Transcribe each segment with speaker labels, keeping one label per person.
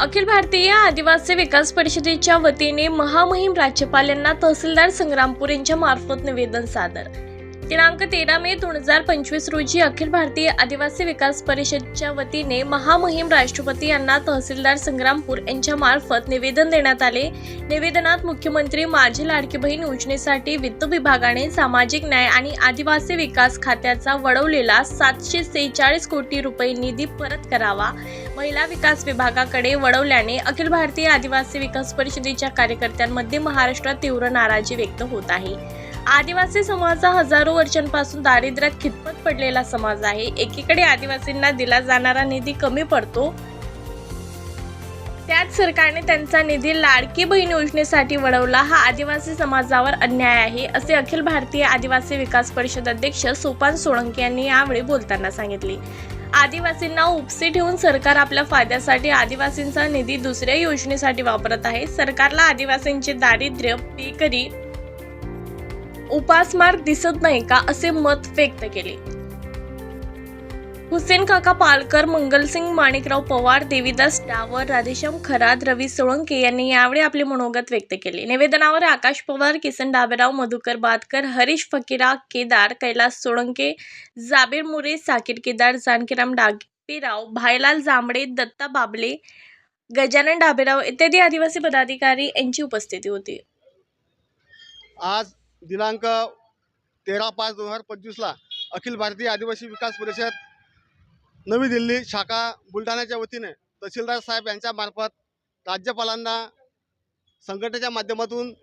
Speaker 1: अखिल भारतीय आदिवासी विकास परिषदेच्या वतीने महामहिम राज्यपाल यांना तहसीलदार संग्रामपूर यांच्या मार्फत निवेदन सादर. दिनांक तेरा मे दोन हजार पंचवीस रोजी अखिल भारतीय आदिवासी विकास परिषदेच्या वतीने महामहिम राष्ट्रपती यांना तहसीलदार संग्रामपूर यांच्या मार्फत निवेदन देण्यात आले. निवेदनात मुख्यमंत्री माझी लाडकी बहीण योजनेसाठी वित्त विभागाने सामाजिक न्याय आणि आदिवासी विकास खात्याचा वळवलेला सातशे सेहेचाळीस कोटी रुपये निधी परत करावा. महिला विकास विभागाकडे वळवल्याने अखिल भारतीय आदिवासी विकास परिषदेच्या कार्यकर्त्यांमध्ये महाराष्ट्रात तीव्र नाराजी व्यक्त होत आहे. आदिवासी समाज हा हजारो वर्षांपासून दारिद्र्यात खितपत पडलेला समाज आहे. एकीकडे आदिवासींना दिला जाणारा निधी कमी पडतो त्याच सरकारने त्यांचा निधी लाडकी बहीण योजनेसाठी वळवला. हा आदिवासी समाजावर अन्याय आहे असे अखिल भारतीय आदिवासी विकास परिषद अध्यक्ष सोपान सोळंके यांनी यावेळी बोलताना सांगितले. आदिवासींना उपसी ठेवून सरकार आपल्या फायद्यासाठी आदिवासींचा निधी दुसऱ्या योजनेसाठी वापरत आहे. सरकारला आदिवासींचे दारिद्र्य बेकरी उपासमार दिसत नाही का असे मत व्यक्त केले. हुसेन काका पालकर मंगलसिंग माणिकराव पवार देवीदास डावर राधेश्याम खरात रवी सोळंके यांनी यावेळी आपले मनोगत व्यक्त केले. निवेदनावर आकाश पवार किसन डाबेराव मधुकर बादकर हरीश फकीरा केदार कैलास सोळंके जाबीर मुरे साकीर केदार जानकीराम डागपेराव भाईलाल जांभळे दत्ता बाबले गजानन डाबेराव इत्यादी आदिवासी पदाधिकारी यांची उपस्थिती होती.
Speaker 2: आज दिनांक तेरा पाच दोन हजार पंचवीसला अखिल भारतीय आदिवासी विकास परिषद नवी दिल्ली शाखा बुलढाण्याच्या वतीने तहसीलदार साहेब यांच्या मार्फत राज्यपालांना संघटनेच्या माध्यमातून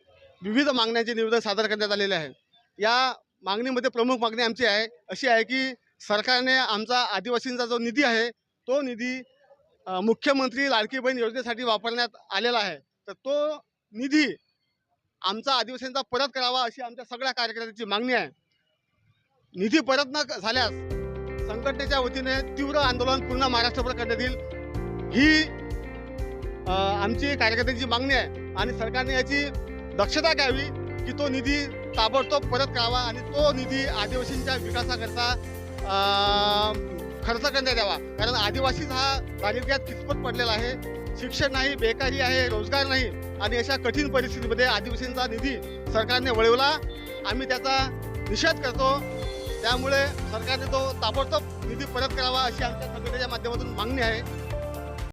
Speaker 2: विविध मागण्यांचे निवेदन सादर करण्यात आलेले आहे. या मागणीमध्ये प्रमुख मागणी आमची आहे अशी आहे की सरकारने आमचा आदिवासींचा जो निधी आहे तो निधी मुख्यमंत्री लाडकी बहीण योजनेसाठी वापरण्यात आलेला आहे. तर तो निधी आमचा आदिवासींचा परत करावा अशी आमच्या सगळ्या कार्यकर्त्यांची मागणी आहे. निधी परत न क- झाल्यास संघटनेच्या वतीने तीव्र आंदोलन पूर्ण महाराष्ट्रभर करण्यात येईल. ही आमची कार्यकर्त्यांची मागणी आहे आणि सरकारने याची दक्षता घ्यावी की तो निधी ताबडतोब परत करावा आणि तो निधी आदिवासींच्या विकासाकरता खर्च करण्यात यावा. कारण आदिवासीच हा दारिद्र्यात किचपत पडलेला आहे. शिक्षण नाही बेकारी आहे रोजगार नाही आणि अशा कठीण परिस्थितीमध्ये आदिवासींचा निधी सरकारने वळवला. आम्ही त्याचा निषेध करतो. त्यामुळे सरकारने तो ताबडतोब निधी परत करावा अशी आमच्या संघटनेच्या माध्यमातून मागणी आहे.